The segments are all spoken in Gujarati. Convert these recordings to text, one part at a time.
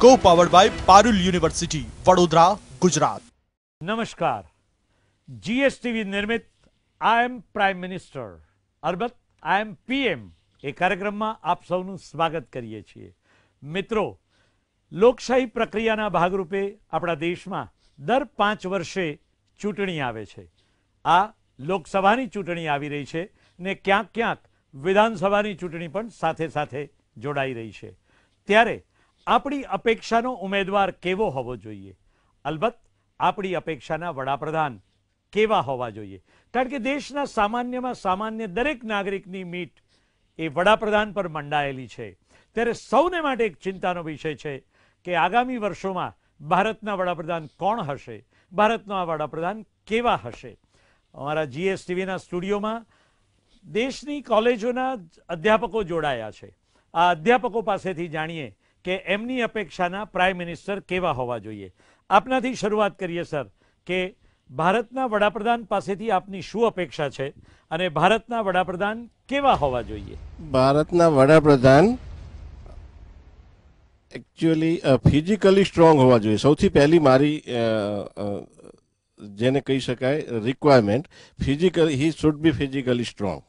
Co powered by Parul university Vadodara Gujarat નમસ્કાર જીએસટીવી નિર્મિત આઈ એમ પ્રાઇમ મિનિસ્ટર અલબત્ત આઈ એમ પીએમ એ કાર્યક્રમમાં આપ સૌનું સ્વાગત કરીએ છીએ. મિત્રો, લોકશાહી પ્રક્રિયાના ભાગરૂપે આપણા દેશમાં દર પાંચ વર્ષે ચૂંટણી આવે છે. આ લોકસભાની ચૂંટણી આવી રહી છે ને ક્યાંક ક્યાંક વિધાનસભાની ચૂંટણી પણ સાથે સાથે જોડાઈ રહી છે. ત્યારે આપણી અપેક્ષાનો ઉમેદવાર કેવો હોવો જોઈએ? અલબત્ત, આપણી અપેક્ષાના વડાપ્રધાન કેવા હોવા જોઈએ? કારણ કે દેશના સામાન્યમાં સામાન્ય દરેક નાગરિકની મીટ એ વડાપ્રધાન પર મંડાયેલી છે. ત્યારે સૌને માટે એક ચિંતાનો વિષય છે કે આગામી વર્ષોમાં ભારતના વડાપ્રધાન કોણ હશે? ભારતના વડાપ્રધાન કેવા હશે? અમારા જીએસટીવીના સ્ટુડિયોમાં દેશની કોલેજોના અધ્યાપકો જોડાયા છે. આ અધ્યાપકો પાસેથી જાણીએ કે એમની અપેક્ષાના પ્રાઇમ મિનિસ્ટર કેવા હોવા જોઈએ. આપનાથી શરૂઆત કરીએ, સર, કે ભારતના વડાપ્રધાન પાસેથી આપની શું અપેક્ષા છે અને ભારતના વડાપ્રધાન કેવા હોવા જોઈએ? ભારતના વડાપ્રધાન એકચ્યુઅલી ફિઝિકલી સ્ટ્રોંગ હોવા જોઈએ. સૌથી પહેલી મારી જેને કહી શકાય requirement physical he should be physically strong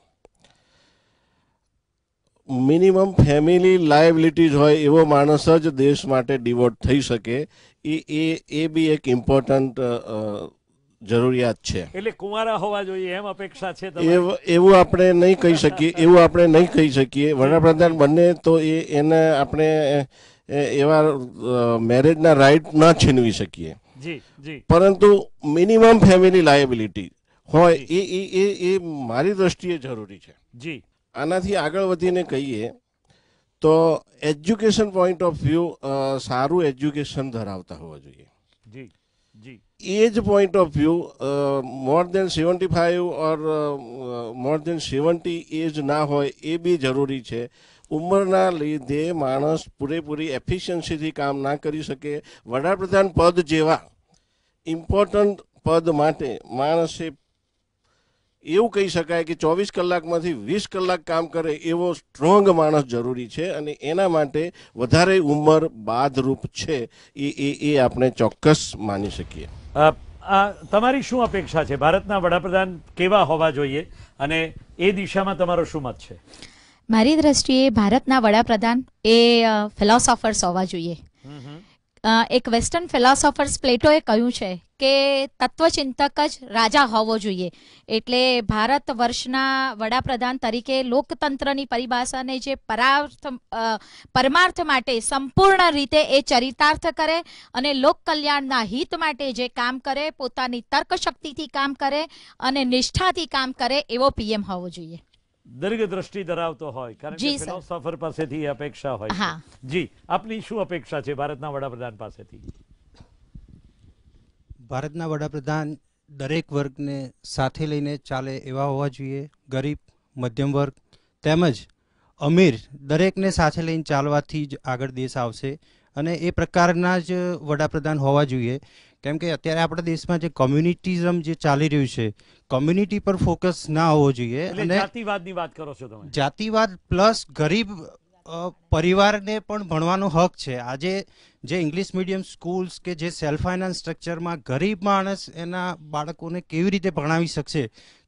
minimum family liabilities હોય એવો માણસ જ દેશ માટે ડિવોટ થઈ શકે. એ એ એ બી એક ઇમ્પોર્ટન્ટ જરૂરિયાત છે. એટલે કુંવારા હોવા જોઈએ એમ અપેક્ષા છે એવું આપણે નહીં કહી શકીએ એવું આપણે નહીં કહી શકીએ. વડાપ્રધાન બને તો એ એને આપણે એવા મેરેજના રાઇટ ના છીનવી શકીએ. જી જી. પરંતુ મિનિમમ ફેમિલી લાયબિલિટી હોય એ એ એ એ મારી દ્રષ્ટિએ જરૂરી છે. જી. આનાથી આગળ વધીને કહીએ તો એજ્યુકેશન પોઈન્ટ ઓફ વ્યૂ સારું એજ્યુકેશન ધરાવતા હોવા જોઈએ. જી જી. Age point of view more than seventy five or more than seventy age ના હોય એ બી જરૂરી છે. ઉંમરના લીધે માણસ પૂરેપૂરી એફિશિયન્સીથી કામ ના કરી શકે. વડાપ્રધાન પદ જેવા ઇમ્પોર્ટન્ટ પદ માટે માણસે એવું કહી શકાય કે ચોવીસ કલાકમાંથી વીસ કલાક કામ કરે એવો સ્ટ્રોંગ માણસ જરૂરી છે અને એના માટે વધારે ઉંમર બાદરૂપ છે. એ એ એ આપણે ચોક્કસ માની શકીએ. તમારી શું અપેક્ષા છે? ભારતના વડાપ્રધાન કેવા હોવા જોઈએ અને એ દિશામાં તમારો શું મત છે? મારી દ્રષ્ટિએ ભારતના વડાપ્રધાન એ ફિલોસોફર્સ હોવા જોઈએ. એક વેસ્ટર્ન ફિલોસોફર્સ પ્લેટોએ કહ્યું છે કે તત્વચિંતક જ રાજા હોવો જોઈએ. એટલે ભારત વર્ષના વડાપ્રધાન તરીકે લોકતંત્રની પરિભાષાને જે પરાર્થ પરમાર્થ માટે સંપૂર્ણ રીતે એ ચરિતાર્થ કરે અને લોક કલ્યાણના હિત માટે જે કામ કરે, પોતાની તર્કશક્તિથી કામ કરે અને નિષ્ઠાથી કામ કરે એવો પીએમ હોવો જોઈએ. દીર્ઘ દ્રષ્ટિ ધરાવતો હોય કારણ કે ફિલોસોફર પાસેથી અપેક્ષા હોય જી આપની શું અપેક્ષા છે ભારતના વડાપ્રધાન પાસેથી? ભારતના વડાપ્રધાન દરેક વર્ગને સાથે લઈને ચાલે એવા હોવા જોઈએ. ગરીબ મધ્યમ વર્ગ તેમજ અમીર દરેકને સાથે લઈને ચાલવાથી જ આગળ દેશ આવશે. અને એ પ્રકારના જ વડાપ્રધાન હોવા જોઈએ. કેમ કે અત્યારે આપણા દેશમાં જે કોમ્યુનિટીઝમ જે ચાલી રહ્યું છે કોમ્યુનિટી પર ફોકસ ના હોવો જોઈએ અને જાતિવાદની વાત કરો છો તમે. જાતિવાદ પ્લસ ગરીબ પરિવારને પણ ભણવાનો હક છે. આજે જે ઇંગ્લિશ મીડિયમ સ્કૂલ્સ કે જે સેલ્ફ ફાઇનાન્સ સ્ટ્રક્ચરમાં ગરીબ માણસ એના બાળકોને કેવી રીતે ભણાવી શકશે?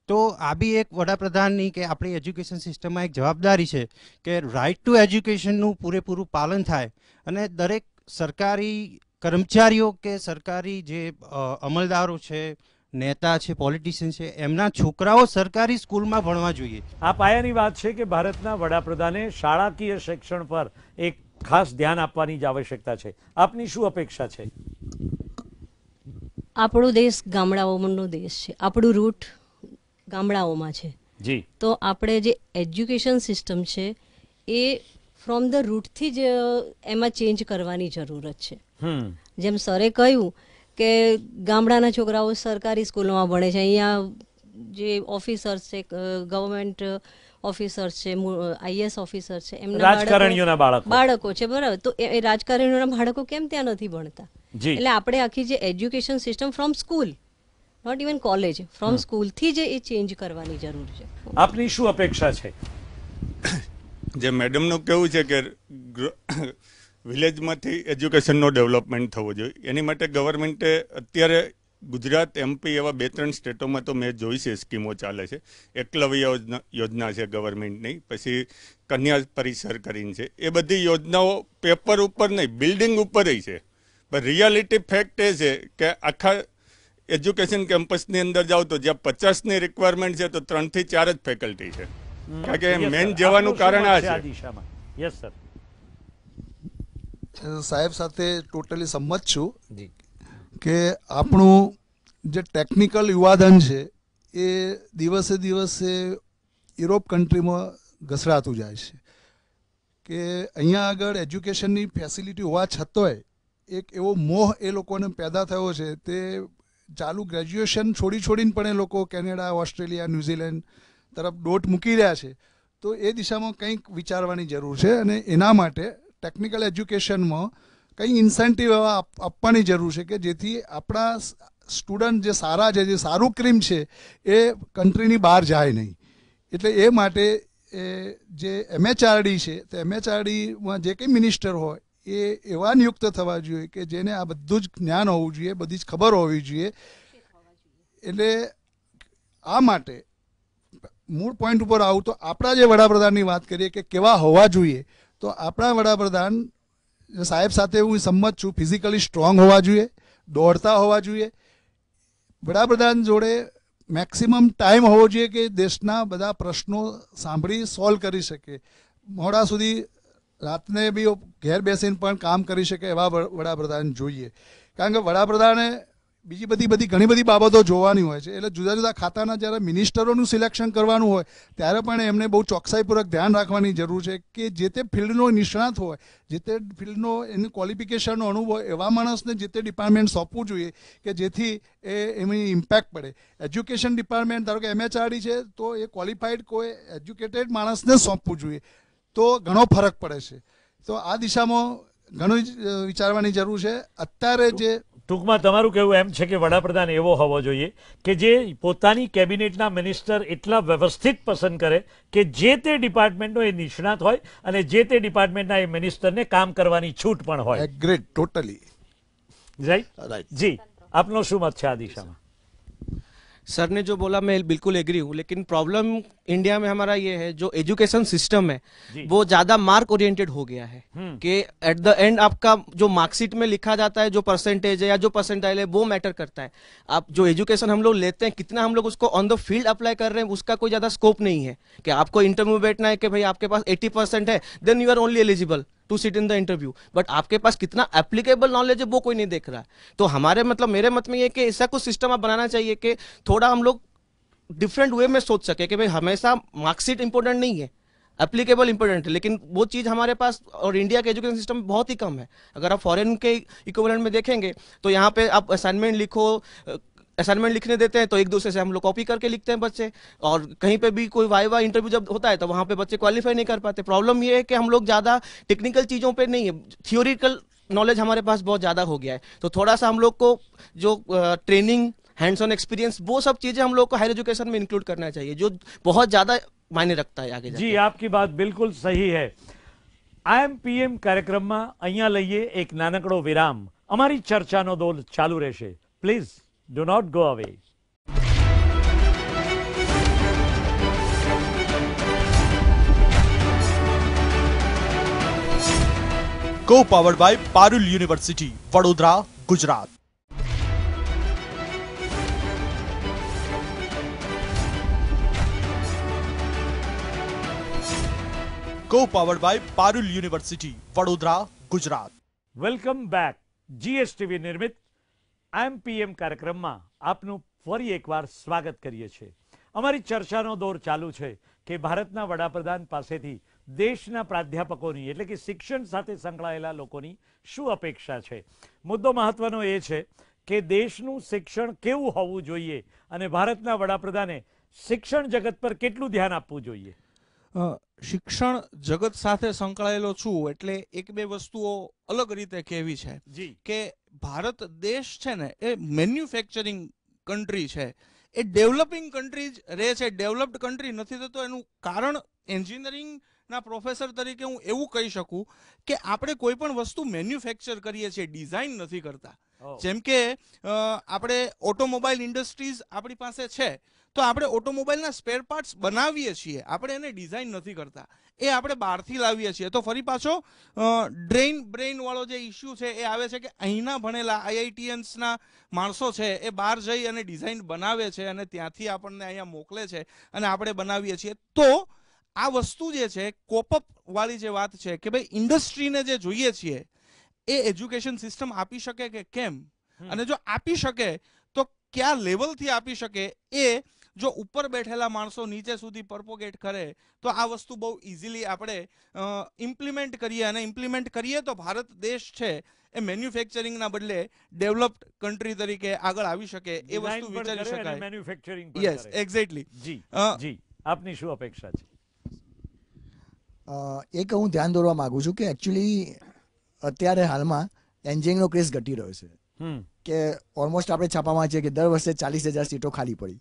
તો આ બી એક વડાપ્રધાનની કે આપણી એજ્યુકેશન સિસ્ટમમાં એક જવાબદારી છે કે રાઇટ ટુ એજ્યુકેશનનું પૂરેપૂરું પાલન થાય અને દરેક સરકારી કર્મચારીઓ કે સરકારી જે અમલદારો છે નેતા છે પોલિટિશિયન છે એમના છોકરાઓ સરકારી સ્કૂલમાં ભણવા જોઈએ. આ પાયાની વાત છે કે ભારતના વડાપ્રધાને શાળાકીય શિક્ષણ પર એક ખાસ ધ્યાન આપવાની જ આવશ્યકતા છે. આપની શું અપેક્ષા છે? આપણો દેશ ગામડાઓનો દેશ છે. આપણું રૂટ ગામડાઓમાં છે. જી. તો આપણે જે એજ્યુકેશન સિસ્ટમ છે એ ફ્રોમ ધ રૂટથી જ એમાં ચેન્જ કરવાની જરૂરત છે. જેમ સરે કહ્યું કે ગામડાના છોકરાઓ સરકારી સ્કૂલોમાં ભણે છે. અહીંયા જે ઓફિસર્સ છે ગવર્મેન્ટ ઓફિસર્સ છે આઈએસ ઓફિસર છે એમના બાળકો- રાજકારણીઓના બાળકો. બાળકો છે બરાબર. તો એ રાજકારણીઓના બાળકો કેમ ત્યાં નથી ભણતા? એટલે આપણે આખી જે education system from school not even college from સ્કૂલથી જ એ ચેન્જ કરવાની જરૂર છે. આપની શું અપેક્ષા છે? જે મેડમનું કેવું છે કે વિલેજમાંથી એજ્યુકેશનનો ડેવલપમેન્ટ થવો જોઈએ. એની માટે ગવર્મેન્ટે અત્યારે ગુજરાત એમપી એવા બે ત્રણ સ્ટેટોમાં તો મેં જોઈ છે સ્કીમો ચાલે છે. એકલવ્ય યોજના યોજના છે ગવર્મેન્ટની પછી કન્યા પરિસર કરીને છે. એ બધી યોજનાઓ પેપર ઉપર નહીં બિલ્ડિંગ ઉપર છે. પણ રિયાલિટી ફેક્ટ એ છે કે આખા એજ્યુકેશન કેમ્પસની અંદર જાઓ તો જ્યાં પચાસની રિક્વાયરમેન્ટ છે તો ત્રણથી ચાર જ ફેકલ્ટી છે. કારણ કે મેન જવાનું કારણ આ છે. Yes sir. સાહેબ સાથે ટોટલી સંમત છું કે આપણું જે ટેકનિકલ યુવાધન છે એ દિવસે દિવસે યુરોપ કન્ટ્રીમાં ઘસડાતું જાય છે. કે અહીંયા આગળ એજ્યુકેશનની ફેસિલિટી હોવા છતાંય એક એવો મોહ એ લોકોને પેદા થયો છે તે ચાલુ ગ્રેજ્યુએશન છોડી છોડીને પણ એ લોકો કેનેડા ઓસ્ટ્રેલિયા ન્યૂઝીલેન્ડ તરફ દોટ મૂકી રહ્યા છે. તો એ દિશામાં કંઈક વિચારવાની જરૂર છે અને એના માટે ટેકનિકલ એજ્યુકેશનમાં કંઈ ઇન્સેન્ટિવ એવા આપવાની જરૂર છે કે જેથી આપણા સ્ટુડન્ટ જે સારા છે, જે સારું ક્રીમ છે, એ કન્ટ્રીની બહાર જાય નહીં. એટલે એ માટે એ જે એમએચઆરડી છે, તો એમએચઆરડીમાં જે કંઈ મિનિસ્ટર હોય, એ એવા નિયુક્ત થવા જોઈએ કે જેને આ બધું જ જ્ઞાન હોવું જોઈએ, બધી જ ખબર હોવી જોઈએ. એટલે આ માટે મૂળ પોઈન્ટ ઉપર આવું તો આપણા જે વડાપ્રધાનની વાત કરીએ કે કેવા હોવા જોઈએ તો આપણા વડાપ્રધાન સાહેબ સાથે હું સંમત છું. ફિઝિકલી સ્ટ્રોંગ હોવા જોઈએ, દોડતા હોવા જોઈએ. વડાપ્રધાન જોડે મેક્સિમમ ટાઈમ હોવો જોઈએ કે દેશના બધા પ્રશ્નો સાંભળી સોલ્વ કરી શકે મોડા સુધી રાતને બી ઘેર બેસીને પણ કામ કરી શકે એવા વડાપ્રધાન જોઈએ. કારણ કે વડાપ્રધાને બીજી બધી બધી ઘણી બધી બાબતો જોવાની હોય છે. એટલે જુદા જુદા ખાતાના જ્યારે મિનિસ્ટરોનું સિલેક્શન કરવાનું હોય, ત્યારે પણ એમને બહુ ચોકસાઈપૂર્વક ધ્યાન રાખવાની જરૂર છે કે જે તે ફિલ્ડનો નિષ્ણાત હોય, જે તે ફિલ્ડનો એની ક્વોલિફિકેશનનો અનુભવ એવા માણસને જે તે ડિપાર્ટમેન્ટ સોંપવું જોઈએ કે જેથી એ એમની ઇમ્પેક્ટ પડે. એજ્યુકેશન ડિપાર્ટમેન્ટ ધારો કે એમએચઆરડી છે, તો એ ક્વોલિફાઈડ કોઈ એજ્યુકેટેડ માણસને સોંપવું જોઈએ. તો ઘણો ફરક પડે છે. તો આ દિશામાં ઘણું વિચારવાની જરૂર છે. અત્યારે જે ટૂંકમાં તમારું કહેવું એમ છે કે વડાપ્રધાન એવો હોવો જોઈએ કે જે પોતાની કેબિનેટના મિનિસ્ટર એટલા વ્યવસ્થિત પસંદ કરે કે જે તે ડિપાર્ટમેન્ટનો એ નિષ્ણાત હોય અને જે તે ડિપાર્ટમેન્ટના એ મિનિસ્ટરને કામ કરવાની છૂટ પણ હોય. ગ્રેટ ટોટલી રાઈટ જી. આપનો શું મત છે આ દિશામાં? सर ने जो बोला मैं बिल्कुल एग्री हूँ लेकिन प्रॉब्लम इंडिया में हमारा ये है जो एजुकेशन सिस्टम है वो ज़्यादा मार्क ओरिएंटेड हो गया है हम्म। कि एट द एंड आपका जो मार्कशीट में लिखा जाता है जो परसेंटेज है या जो परसेंटाइल है वो मैटर करता है। आप जो एजुकेशन हम लोग लेते हैं कितना हम लोग उसको ऑन द फ़ील्ड अप्लाई कर रहे हैं उसका कोई ज़्यादा स्कोप नहीं है कि आपको इंटरव्यू बैठना है कि भाई आपके पास 80 परसेंट है then you are only eligible to sit in the interview but आपके पास कितना एप्लीकेबल नॉलेज है, वो कोई नहीं देख रहा है। तो हमारे मतलब मेरे मत में ये कि ऐसा कुछ सिस्टम आप बनाना चाहिए कि थोड़ा हम लोग डिफरेंट वे में सोच सके कि भाई हमेशा मार्कशीट इंपॉर्टेंट नहीं है एप्लीकेबल इंपॉर्टेंट है। लेकिन वो चीज़ हमारे पास और इंडिया के एजुकेशन सिस्टम बहुत ही कम है। अगर आप फॉरेन के इक्विवेलेंट में देखेंगे तो यहाँ पे आप असाइनमेंट लिखो असाइनमेंट लिखने देते हैं तो एक दूसरे से हम लोग कॉपी करके लिखते हैं बच्चे और कहीं पे भी कोई वाई वाई इंटरव्यू जब होता है तो वहाँ पे बच्चे क्वालिफाई नहीं कर पाते प्रॉब्लम ये है कि हम लोग ज़्यादा टेक्निकल चीज़ों पे नहीं है थियोरिकल नॉलेज हमारे पास बहुत ज़्यादा हो गया है तो थोड़ा सा हम लोग को जो ट्रेनिंग हैंड्स ऑन एक्सपीरियंस वो सब चीज़ें हम लोग को हायर एजुकेशन में इंक्लूड करना चाहिए जो बहुत ज़्यादा मायने रखता है आगे जाके જી આપકી બાત બિલકુલ સહી હૈ આઈએમ પીએમ કાર્યક્રમમાં અહીંયા લઈએ એક નાનકડો વિરામ અમારી ચર્ચાનો દોર ચાલુ રહેશે please do not go away co powered by Parul university Vadodara Gujarat co powered by Parul university Vadodara Gujarat welcome back GSTV નિર્મિત આઈએમ પીએમ કાર્યક્રમમાં આપનું ફરી એકવાર સ્વાગત કરીએ છીએ. અમારી ચર્ચાનો દોર ચાલુ છે કે ભારતના વડાપ્રધાન પાસેથી દેશના પ્રાધ્યાપકોની એટલે કે શિક્ષણ સાથે સંકળાયેલા લોકોની શું અપેક્ષા છે? મુદ્દો મહત્વનો એ છે કે દેશનું શિક્ષણ કેવું હોવું જોઈએ અને ભારતના વડાપ્રધાને શિક્ષણ જગત પર કેટલું ધ્યાન આપવું જોઈએ? શિક્ષણ જગત સાથે સંકળાયેલો છું એટલે એક બે વસ્તુઓ અલગ રીતે કહેવી છે જી. કે ભારત દેશ છે ને એ મેન્યુફેક્ચરિંગ કન્ટ્રી છે. એ ડેવલપિંગ કન્ટ્રી જ રહે છે. ડેવલપ્ડ કન્ટ્રી નથી થતો એનું કારણ એન્જિનિયરિંગ ના પ્રોફેસર તરીકે હું એવું કહી શકું કે આપણે કોઈ પણ વસ્તુ મેન્યુફેક્ચર કરીએ છીએ ડિઝાઇન નથી કરતા. Oh. જેમ કે આપણે ઓટોમોબાઈલ ઇન્ડસ્ટ્રીઝ આપણી પાસે છે. તો આપણે ઓટોમોબાઈલના સ્પેર પાર્ટ્સ બનાવીએ છીએ. આપણે એને ડિઝાઇન નથી કરતા. એ આપણે બહારથી લાવીએ છીએ. તો ફરી પાછો ડ્રેઇન બ્રેઇનવાળો જે ઇસ્યુ છે એ આવે છે કે અહીંના ભણેલા આઈઆઈટીએન્સના માણસો છે એ બહાર જઈ અને ડિઝાઇન બનાવે છે અને ત્યાંથી આપણને અહીંયા મોકલે છે અને આપણે બનાવીએ છીએ. તો આ વસ્તુ જે છે કોપઅપ વાળી જે વાત છે કે ભાઈ ઇન્ડસ્ટ્રીને જે જોઈએ છીએ એ એજ્યુકેશન સિસ્ટમ આપી શકે કે કેમ? અને જો આપી શકે તો કયા લેવલથી આપી શકે? એ જો ઉપર બેઠેલા માણસો નીચે સુધી પરપોગેટ કરે તો આ વસ્તુ બહુ ઇઝીલી આપણે ઇમ્પ્લિમેન્ટ કરીએ અને ઇમ્પ્લિમેન્ટ કરીએ તો ભારત દેશ છે એ મેન્યુફેક્ચરિંગના બદલે ડેવલપ્ડ કન્ટ્રી તરીકે આગળ આવી શકે એ વસ્તુ વિચારી શકાય. મેન્યુફેક્ચરિંગ યસ એક્ઝેક્ટલી જી જી. આપની શું અપેક્ષા છે? એક હું ધ્યાન દોરવા માંગુ છું કે એકચ્યુઅલી અત્યારે હાલમાં એન્જિનિયરિંગનો ક્રેઝ ઘટી રહ્યો છે. હમ. કે ઓલમોસ્ટ આપણે છાપામાં છે કે દર વર્ષે ચાલીસ હજાર સીટો ખાલી પડી.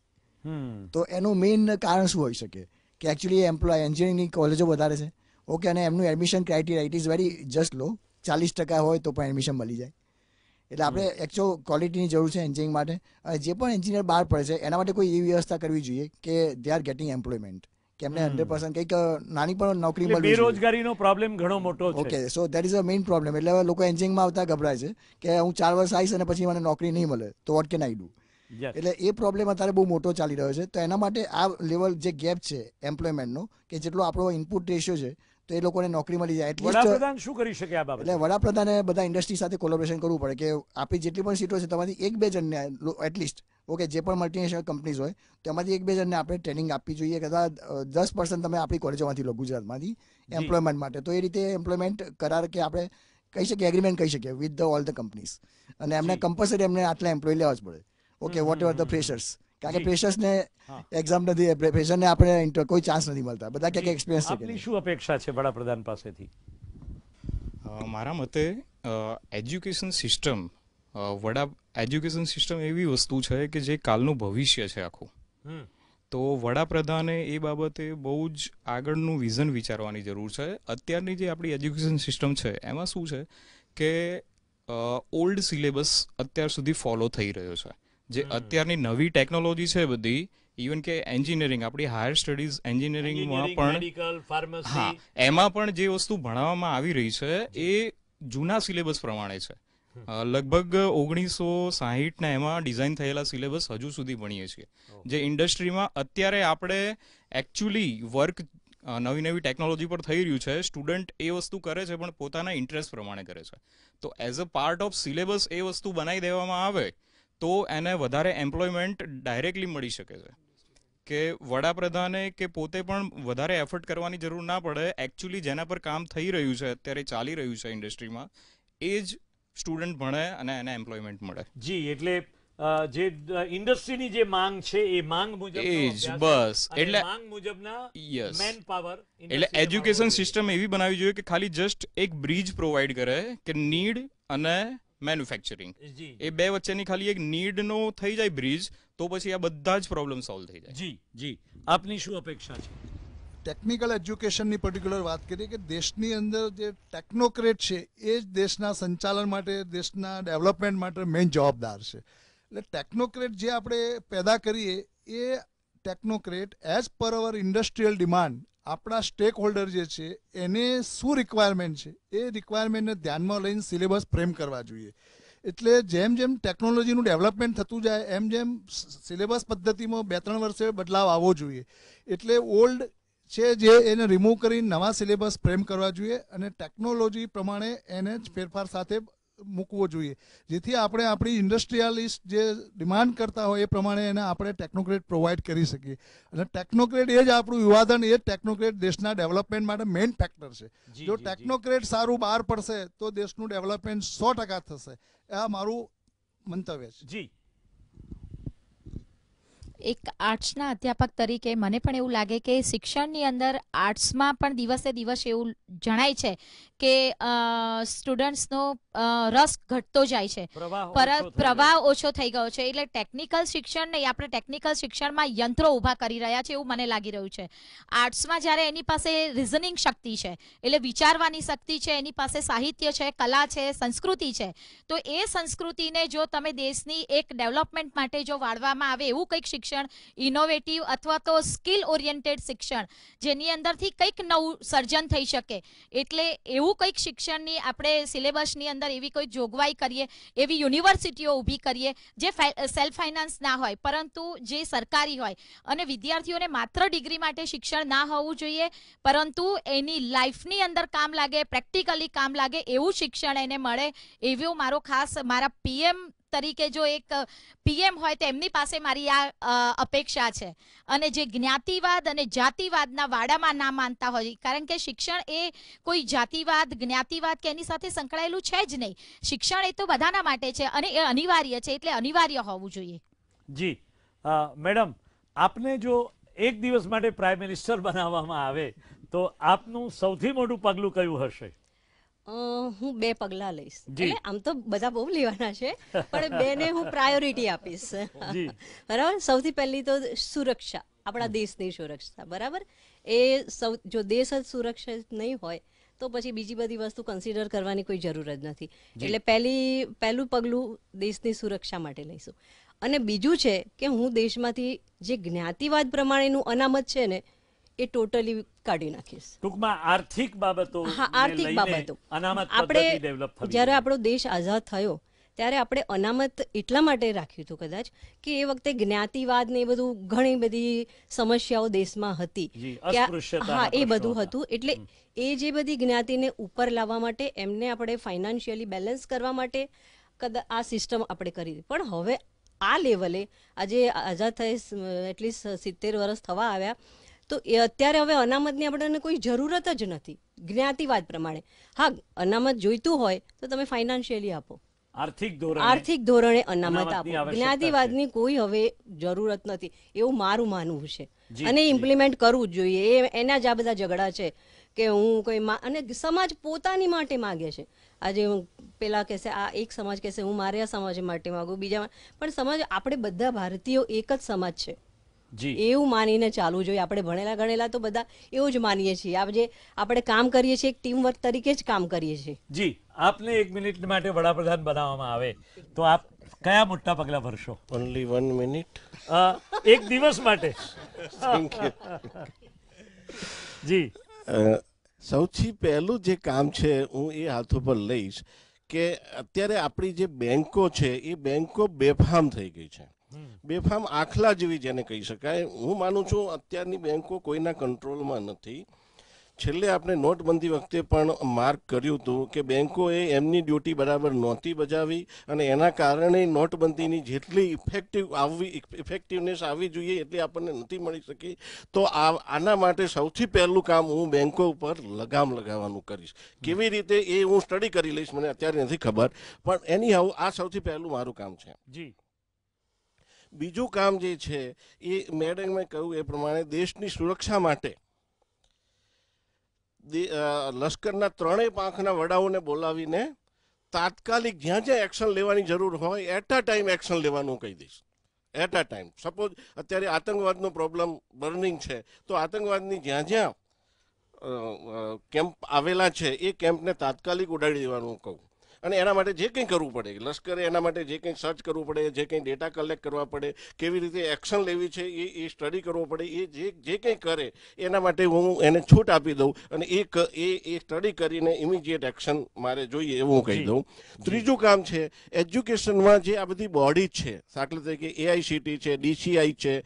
તો એનું મેઇન કારણ શું હોઈ શકે? કે એકચ્યુઅલી એમ્પ્લોય એન્જિનિયરિંગની કોલેજો વધારે છે. ઓકે અને એમનું admission criteria it is very just low ચાલીસ ટકા હોય તો પણ એડમિશન મળી જાય. એટલે આપણે એકચ્યુઅલ ક્વોલિટીની જરૂર છે એન્જિનિયરિંગ માટે. અને જે પણ એન્જિનિયર બહાર પડે છે એના માટે કોઈ એવી વ્યવસ્થા કરવી જોઈએ કે દે આર ગેટિંગ એમ્પ્લોયમેન્ટ કે એમને હંડ્રેડ પર્સન્ટ કંઈક નાની પણ નોકરી મળી બેરોજગારીનો પ્રોબ્લેમ ઘણો મોટો છે. Okay so that is a main problem એટલે હવે લોકો એન્જિનિયરિંગમાં આવતા ગભરાય છે કે હું ચાર વર્ષ આવીશ અને પછી મને નોકરી નહીં મળે. તો વોટ કેન આઈ ડુ. એટલે એ પ્રોબ્લેમ અત્યારે બહુ મોટો ચાલી રહ્યો છે. તો એના માટે આ લેવલ જે ગેપ છે એમ્પ્લોયમેન્ટનો કે જેટલો આપણો ઇનપુટ રેશિયો છે તો એ લોકોને નોકરી મળી જાય. એટલીસ્ટ વડાપ્રધાન શું કરી શકે આ બાબતે? એટલે વડાપ્રધાને બધા ઇન્ડસ્ટ્રી સાથે કોલોબરેશન કરવું પડે કે આપણી જેટલી પણ સીટો છે તેમાંથી એક બે જણને એટલીસ્ટ ઓકે જે પણ મલ્ટીનેશનલ કંપનીઝ હોય તેમાંથી એક બે જણને આપણે ટ્રેનિંગ આપવી જોઈએ કદાચ દસ પર્સન્ટ તમે આપણી કોલેજોમાંથી લો ગુજરાતમાંથી એમ્પ્લોયમેન્ટ માટે. તો એ રીતે એમ્પ્લોયમેન્ટ કરાર કે આપણે કહી શકીએ એગ્રીમેન્ટ કહી શકીએ with the all the companies અને એમને કમ્પલસરી એમને આટલા એમ્પ્લોય લેવા જ પડે. Okay whatever the pressures કારણ કે જી. ફ્રેશર્સને એક્ઝામ નથી ફ્રેશરને આપણે કોઈ ચાન્સ નથી મળતા. બધા ક્યાંક એક્સપિરિયન્સ છે આપની શું અપેક્ષા છે વડાપ્રધાન પાસેથી? મારા મતે એજ્યુકેશન સિસ્ટમ વડા એજ્યુકેશન સિસ્ટમ એવી વસ્તુ છે કે જે કાલનું ભવિષ્ય છે આખું. તો વડાપ્રધાને એ બાબતે બહુ જ આગળનું વિઝન વિચારવાની જરૂર છે. અત્યારની જે આપણી એજ્યુકેશન સિસ્ટમ છે એમાં શું છે કે ઓલ્ડ સિલેબસ અત્યાર સુધી ફોલો થઈ રહ્યો છે. જે અત્યારની નવી ટેકનોલોજી છે બધી ઇવન કે એન્જિનિયરિંગ આપણી હાયર સ્ટડીઝ એન્જિનિયરિંગમાં પણ હા એમાં પણ જે વસ્તુ ભણાવવામાં આવી રહી છે એ જૂના સિલેબસ પ્રમાણે છે. લગભગ ઓગણીસો સાહીઠના એમાં ડિઝાઇન થયેલા સિલેબસ હજુ સુધી ભણીએ છીએ. જે ઇન્ડસ્ટ્રીમાં અત્યારે આપણે એકચ્યુઅલી વર્ક નવી નવી ટેકનોલોજી પર થઈ રહ્યું છે. સ્ટુડન્ટ એ વસ્તુ કરે છે પણ પોતાના ઇન્ટરેસ્ટ પ્રમાણે કરે છે. તો as a part of syllabus એ વસ્તુ બનાવી દેવામાં આવે તો એને વધારે એમ્પ્લોયમેન્ટ ડાયરેક્ટલી મળી શકે છે. કે વડાપ્રધાને કે પોતે પણ વધારે એફર્ટ કરવાની જરૂર ના પડે એકચ્યુઅલી જેના પર કામ થઈ રહ્યું છે અત્યારે ચાલી રહ્યું છે ઇન્ડસ્ટ્રીમાં એ જ સ્ટુડન્ટ ભણે અને એને એમ્પ્લોયમેન્ટ મળે. જી એટલે જે ઇન્ડસ્ટ્રીની જે માંગ છે એ માંગ મુજબ એ જ, બસ. એટલે- માંગ મુજબના યસ. મેન પાવર એટલે એજ્યુકેશન સિસ્ટમ એવી બનાવવી જોઈએ કે ખાલી જસ્ટ એક બ્રિજ પ્રોવાઈડ કરે કે નીડ અને મેન્યુફેક્ચરિંગ એ બે વચ્ચેની ખાલી એક નીડનો થઈ જાય બ્રિજ તો પછી આ બધા જ પ્રોબ્લેમ સોલ્વ થઈ જાય. જી જી. આપની શું અપેક્ષા છે? ટેકનિકલ એજ્યુકેશનની પર્ટિક્યુલર વાત કરીએ કે દેશની અંદર જે ટેકનોક્રેટ છે એ જ દેશના સંચાલન માટે દેશના ડેવલપમેન્ટ માટે મેઇન જવાબદાર છે. એટલે ટેકનોક્રેટ જે આપણે પેદા કરીએ એ technocrat as per our industrial demand આપણા સ્ટેક હોલ્ડર જે છે, એને શું રિક્વાયરમેન્ટ છે? એ રિક્વાયરમેન્ટને ધ્યાનમાં લઈને સિલેબસ ફ્રેમ કરવા જોઈએ. એટલે જેમ જેમ ટેકનોલોજીનું ડેવલપમેન્ટ થતું જાય, એમ જેમ સિલેબસ પદ્ધતિમાં બે ત્રણ વર્ષે બદલાવ આવવો જોઈએ. એટલે ઓલ્ડ છે જે એને રિમૂવ કરી નવા સિલેબસ ફ્રેમ કરવા જોઈએ અને ટેકનોલોજી પ્રમાણે એને જ ફેરફાર સાથે મૂકવો જોઈએ. જેથી આપણે આપણી ઇન્ડસ્ટ્રીયાલિસ્ટ જે ડિમાન્ડ કરતા હોય એ પ્રમાણે એને આપણે ટેકનોક્રેટ પ્રોવાઈડ કરી શકીએ. અને ટેકનોક્રેટ એ જ આપણું વિવાદન એ ટેકનોક્રેટ દેશના ડેવલપમેન્ટ માટે મેઇન ફેક્ટર છે. જો. ટેકનોક્રેટ સારું બહાર પડશે તો દેશનું ડેવલપમેન્ટ સો ટકા થશે. આ મારું મંતવ્ય છે. જી. એક આર્ટ્સના અધ્યાપક તરીકે મને પણ એવું લાગે કે શિક્ષણની અંદર આર્ટ્સમાં પણ દિવસે દિવસ એવું જણાય છે કે સ્ટુડન્ટ્સનો રસ ઘટતો જાય છે. પ્રવાહ ઓછો થઈ ગયો. છે. એટલે ટેકનિકલ શિક્ષણ નહીં આપણે ટેકનિકલ શિક્ષણમાં યંત્રો ઊભા કરી રહ્યા છે એવું મને લાગી રહ્યું છે. આર્ટ્સમાં જ્યારે એની પાસે રિઝનિંગ શક્તિ છે એટલે વિચારવાની શક્તિ છે એની પાસે સાહિત્ય છે કલા છે સંસ્કૃતિ છે તો એ સંસ્કૃતિને જો તમે દેશની એક ડેવલપમેન્ટ માટે જો વાળવામાં આવે એવું કંઈક શિક્ષણ ઇનોવેટિવ અથવા તો સ્કિલ ઓરિએન્ટેડ શિક્ષણ, જેની અંદરથી કંઈક નવું સર્જન થઈ શકે. એટલે એવું કંઈક શિક્ષણની આપણે સિલેબસની અંદર એવી કોઈ જોગવાઈ કરીએ, એવી યુનિવર્સિટીઓ ઊભી કરીએ, જે સેલ્ફ ફાઇનાન્સ ના હોય, પરંતુ જે સરકારી હોય. અને વિદ્યાર્થીઓને માત્ર ડિગ્રી માટે શિક્ષણ ના હોવું જોઈએ, પરંતુ એની લાઈફની અંદર કામ લાગે, પ્રેક્ટિકલી કામ લાગે, એવું શિક્ષણ એને મળે, એવો મારો ખાસ, મારા પીએમ તરીકે જો એક પીએમ હોય તો એમની પાસે મારી આ અપેક્ષા છે. અને જે જ્ઞાતિવાદ અને જાતિવાદના વાડામાં ના માનતા હોય, કારણ કે શિક્ષણ એ કોઈ જાતિવાદ, જ્ઞાતિવાદ કે એની સાથે સંકળાયેલું છે જ નહીં. શિક્ષણ એ તો બધાના માટે છે અને એ અનિવાર્ય છે એટલે અનિવાર્ય હોવું જોઈએ. જી. મેડમ, આપને જો એક દિવસ માટે પ્રાઇમ મિનિસ્ટર બનાવવામાં આવે, તો આપનું સૌથી મોટું પગલું કયું હશે? હું બે પગલાં લઈશ. એટલે આમ તો બધા બહુ લેવાના છે પણ બેને હું પ્રાયોરિટી આપીશ. બરાબર? સૌથી પહેલી તો સુરક્ષા આપણા દેશની સુરક્ષા બરાબર? એ સૌ જો દેશ જ સુરક્ષિત નહીં હોય તો પછી બીજી બધી વસ્તુ કન્સિડર કરવાની કોઈ જરૂર જ નથી. એટલે પહેલી પહેલું પગલું દેશની સુરક્ષા માટે લઈશું. અને બીજું છે કે હું દેશમાંથી જે જ્ઞાતિવાદ પ્રમાણેનું અનામત છે ને એ ટોટલી કાઢી નાખીશ. ટૂંકમાં આર્થિક બાબતો હા આર્થિક બાબતો. આપણે જ્યારે આપણો દેશ આઝાદ થયો ત્યારે આપણે અનામત એટલા માટે રાખ્યું હતું કદાચ કે એ વખતે જ્ઞાતિવાદ ને એ બધું ઘણી બધી સમસ્યાઓ દેશમાં હતી. હા એ બધું હતું. એટલે એ જે બધી જ્ઞાતિને ઉપર લાવવા માટે એમને આપણે ફાઇનાન્શિયલી બેલેન્સ કરવા માટે કદાચ આ સિસ્ટમ આપણે કરી. પણ હવે આ લેવલે આજે આઝાદ થઈ એટલીસ્ટ સિત્તેર વર્ષ થવા આવ્યા તો એ અત્યારે હવે અનામતની આપણને કોઈ જરૂરત જ નથી જ્ઞાતિવાદ પ્રમાણે. હા અનામત જોઈતું હોય તો તમે ફાઇનાન્શિયલી આપો. આર્થિક ધોરણે આર્થિક ધોરણે અનામત આપો. જ્ઞાતિવાદની કોઈ હવે જરૂરત નથી એવું મારું માનવું છે. અને ઇમ્પ્લિમેન્ટ કરવું જ જોઈએ. એના જ આ બધા ઝઘડા છે કે હું કોઈ અને સમાજ પોતાની માટે માગે છે. આજે હું પેલા કહેશે આ એક સમાજ કહેશે હું મારે આ સમાજ માટે માગું બીજા પણ સમાજ આપણે બધા ભારતીયો એક જ સમાજ છે. એવું માનીને ચાલવું જોઈએ. આપણે ભણેલા ગણેલા તો બધા એવું જ માનીએ છીએ. આ જે આપણે કામ કરીએ છીએ એક ટીમ વર્ક તરીકે જ કામ કરીએ છીએ. જી આપને એક મિનિટ માટે વડાપ્રધાન બનાવવામાં આવે. તો આપ કયા મોટા પગલા ભરશો? ઓનલી વન મિનિટ એક દિવસ માટે. જી. સૌથી પહેલું જે કામ છે હું એ હાથ ઉપર લઈશ. કે અત્યારે આપણી જે બેન્કો છે એ બેન્કો બેફામ થઈ ગઈ છે. બેફામ આખલા જેવી જેને કહી શકાય. હું માનું છું અત્યારની બેન્કો કોઈના કંટ્રોલમાં નથી. છેલ્લે આપણે નોટબંધી વખતે પણ માર્ક કર્યું હતું કે બેન્કોએ એમની ડ્યુટી બરાબર નહોતી બજાવી અને એના કારણે નોટબંધીની જેટલી ઇફેક્ટિવ આવવી ઇફેક્ટિવનેસ આવવી જોઈએ એટલી આપણને નથી મળી શકી. તો આ આના માટે સૌથી પહેલું કામ હું બેન્કો ઉપર લગામ લગાવવાનું કરીશ. કેવી રીતે એ હું સ્ટડી કરી લઈશ મને અત્યારે નથી ખબર. પણ એની હાઉ આ સૌથી પહેલું મારું કામ છે. જી. બીજું કામ જે છે એ મેડમે કહ્યું એ પ્રમાણે દેશની સુરક્ષા માટે લશ્કરના ત્રણેય પાંખના વડાઓને બોલાવીને તાત્કાલિક જ્યાં જ્યાં એક્શન લેવાની જરૂર હોય એટ અ ટાઈમ એક્શન લેવાનું કહી દઈશ. એટ અ ટાઈમ સપોઝ અત્યારે આતંકવાદનો પ્રોબ્લેમ બર્નિંગ છે, તો આતંકવાદની જ્યાં જ્યાં કેમ્પ આવેલા છે, એ કેમ્પને તાત્કાલિક ઉડાડી દેવાનું કહું. અને એના માટે જે કંઈ કરવું પડે લશ્કરે એના માટે જે કંઈ સર્ચ કરવું પડે જે કંઈ ડેટા કલેક્ટ કરવા પડે કેવી રીતે એક્શન લેવી છે એ એ સ્ટડી કરવો પડે એ જે જે કંઈ કરે એના માટે હું એને છૂટ આપી દઉં અને એ એ એ સ્ટડી કરીને ઇમિડિયેટ એક્શન મારે જોઈએ એવું હું કહી દઉં. ત્રીજું કામ છે એજ્યુકેશનમાં જે આ બધી બોડી છે દાખલા તરીકે એઆઈસીટી છે ડીસીઆઈ છે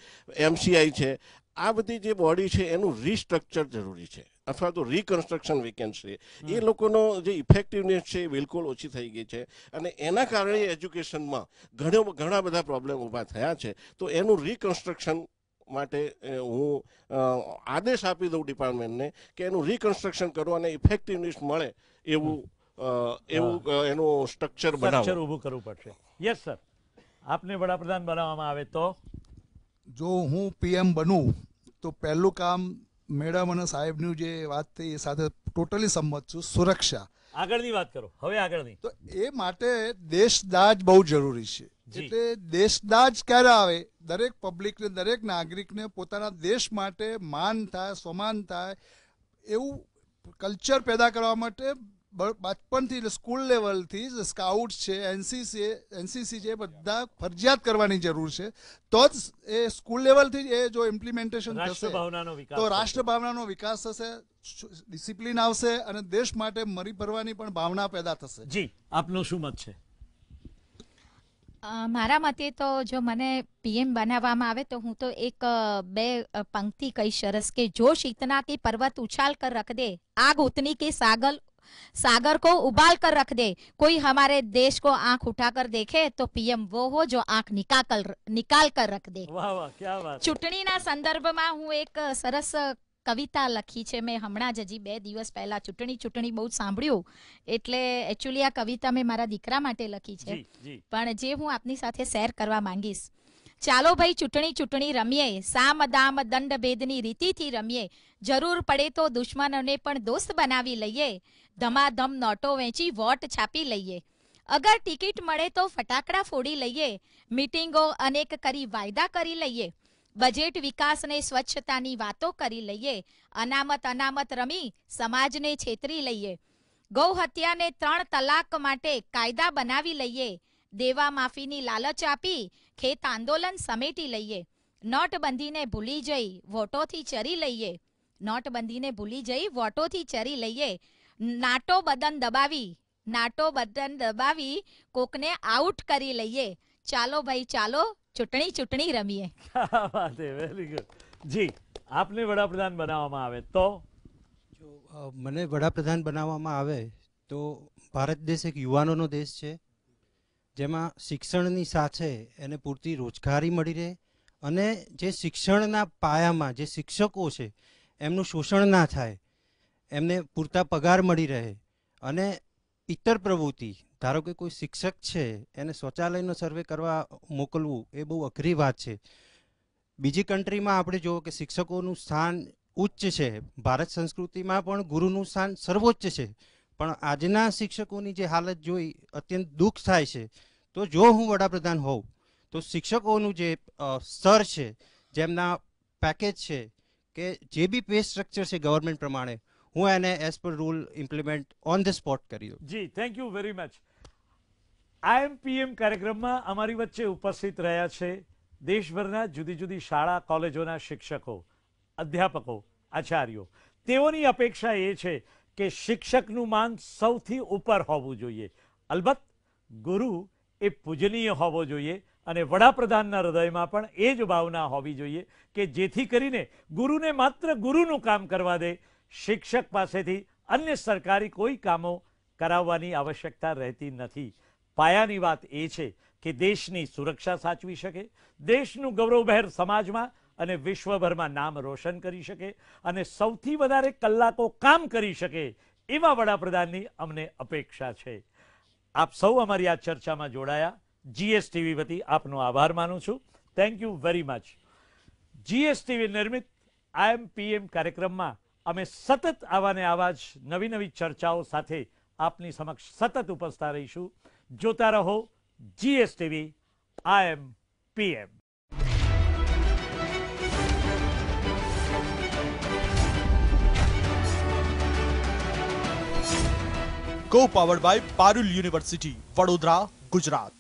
એમસીઆઈ છે આ બધી જે બોડી છે એનું રિસ્ટ્રક્ચર જરૂરી છે. અથવા તો રિકન્સ્ટ્રક્શન વેકેન્સી એ લોકોનો જે ઇફેક્ટિવનેસ છે એ બિલકુલ ઓછી થઈ ગઈ છે. અને એના કારણે એજ્યુકેશનમાં ઘણો ઘણા બધા પ્રોબ્લેમ ઊભા થયા છે. તો એનું રિકન્સ્ટ્રક્શન માટે હું આદેશ આપી દઉં ડિપાર્ટમેન્ટને કે એનું રિકન્સ્ટ્રક્શન કરો અને ઇફેક્ટિવનેસ મળે એવું એવું એનું સ્ટ્રક્ચર સ્ટ્રક્ચર ઊભું કરવું પડશે. યસ સર આપને વડાપ્રધાન બનાવવામાં આવે તો? જો હું પીએમ બનું તો પહેલું કામ મેડમ અને સાહેબનું જે વાત થઈ એ સાથે ટોટલી સંમત છું. સુરક્ષા. આગળની વાત કરો. હવે આગળની. તો એ માટે દેશદાજ બહુ જરૂરી છે. એટલે દેશદાજ ક્યારે આવે? દરેક પબ્લિકને દરેક નાગરિકને પોતાના દેશ માટે માન થાય સમાન થાય એવું કલ્ચર પેદા કરવા માટે બચપનથી એટલે સ્કૂલ લેવલથી સ્કાઉટ છે એનસીસી એનસીસી છે બધા ફરજિયાત કરવાની જરૂર છે. તો જ એ સ્કૂલ લેવલથી એ જો ઇમ્પ્લિમેન્ટેશન થશે તો રાષ્ટ્ર ભાવનાનો વિકાસ થશે ડિસિપ્લિન આવશે અને દેશ માટે મરી ભરવાની પણ ભાવના પેદા થશે. જી આપનો શું મત છે? મારા મતે તો જો મને પીએમ બનાવવામાં આવે તો હું તો એક બે પંક્તિ કહી સરસ કે જો શીતના કે પર્વત ઉછાલ કર રખ દે. આગ ઉતની કે સાગલ सागर सागर को उबाल कर रख दे कोई हमारे देश को आंख उठाकर देखे तो पीएम वो हो जो आंख निकाल कर निकाल कर रख दे વાહ વાહ ક્યાં વાત ચૂંટણીના સંદર્ભમાં હું એક અ, સરસ અ, કવિતા લખી છે મેં હમણાં જ હજી બે દિવસ પહેલા ચૂંટણી ચૂંટણી બહુ જ સાંભળ્યું એટલે એકચ્યુઅલી આ કવિતા મેં મારા દીકરા માટે લખી છે જી જી પણ જે હું આપની સાથે શેર કરવા માંગીશ ચાલો ભાઈ ચૂંટણી ચૂંટણી રમીએ સામ દામ દંડ ભેદની રીતિથી રમીએ જરૂર પડે તો દુશ્મનોને પણ દોસ્ત બનાવી લઈએ ધમાધમ નોટો વેચી વોટ છાપી લઈએ. અગર ટિકિટ મળે તો ફટાકડા ફોડી લઈએ. મીટિંગો અનેક કરી વાયદા કરી લઈએ. બજેટ વિકાસને સ્વચ્છતાની વાતો કરી લઈએ. અનામત અનામત રમી સમાજને છેતરી લઈએ. ગૌ હત્યાને ત્રણ તલાક માટે કાયદા બનાવી લઈએ. દેવા માફીની લાલચ આપી ખેત આંદોલન સમેટી લઈએ. નોટબંધીને ભૂલી જઈ વોટોથી ચરી લઈએ. નોટબંધીને ભૂલી જઈ વોટોથી ચરી લઈએ. નાટો બદન દબાવી નાટો બદન દબાવી કોકને આઉટ કરી લઈએ. ચાલો ભાઈ ચાલો ચૂંટણી ચૂંટણી રમીએ. વાત વેરી ગુડ જી આપને વડાપ્રધાન બનાવવામાં આવે તો? જો મને વડાપ્રધાન બનાવવામાં આવે તો ભારત દેશ એક યુવાનોનો દેશ છે. જેમાં શિક્ષણની સાથે એને પૂરતી રોજગારી મળી રહે અને જે શિક્ષણના પાયામાં જે શિક્ષકો છે એમનું શોષણ ના થાય એમને પૂરતા પગાર મળી રહે અને ઇતર પ્રવૃત્તિ, ધારો કે કોઈ શિક્ષક છે, એને શૌચાલયનો સર્વે કરવા મોકલવું એ બહુ અઘરી વાત છે. બીજી કન્ટ્રીમાં આપણે જુઓ કે શિક્ષકોનું સ્થાન ઉચ્ચ છે. ભારત સંસ્કૃતિમાં પણ ગુરુનું સ્થાન સર્વોચ્ચ છે. પણ આજના શિક્ષકોની જે હાલત જોઈ અત્યંત દુઃખ થાય છે. તો જો હું વડાપ્રધાન હોઉં, તો શિક્ષકોનું જે સ્તર છે, જેમના પેકેજ છે, કે જે બી પે સ્ટ્રક્ચર છે ગવર્મેન્ટ પ્રમાણે હું એને as per rule implement on the spot કરી દઉં. જી thank you very much I'm PM કાર્યક્રમમાં અમારી વચ્ચે ઉપસ્થિત રહ્યા છે દેશભરના જુદી જુદી શાળા, કોલેજોના શિક્ષકો, અધ્યાપકો, આચાર્યો. તેઓની અપેક્ષા એ છે કે શિક્ષકનું માન સૌથી ઉપર હોવું જોઈએ. અલબત્ત, ગુરુ એ પૂજનીય હોવો જોઈએ અને વડાપ્રધાનના હૃદયમાં પણ એ જ ભાવના હોવી જોઈએ કે જેથી કરીને ગુરુને માત્ર ગુરુનું કામ કરવા દે શિક્ષક પાસેથી અન્ય સરકારી કોઈ કામો કરાવવાની આવશ્યકતા રહેતી નથી. પાયાની વાત એ છે કે દેશની સુરક્ષા સાચવી શકે, દેશનું ગૌરવભેર સમાજમાં અને વિશ્વભરમાં નામ રોશન કરી શકે અને સૌથી વધારે કલાકો કામ કરી શકે એવા વડાપ્રધાનની અમને અપેક્ષા છે. આપ સૌ અમારી આ ચર્ચામાં જોડાયા. જીએસટીવી વતી આપનો આભાર માનું છું. Thank you very much GSTV નિર્મિત આઈએમ પીએમ કાર્યક્રમમાં અમે સતત આવાને આવા જ નવી નવી ચર્ચાઓ સાથે આપની સમક્ષ સતત ઉપસ્થા રહીશું. જોતા રહો GSTV I'm PM co powered by Parul university Vadodara Gujarat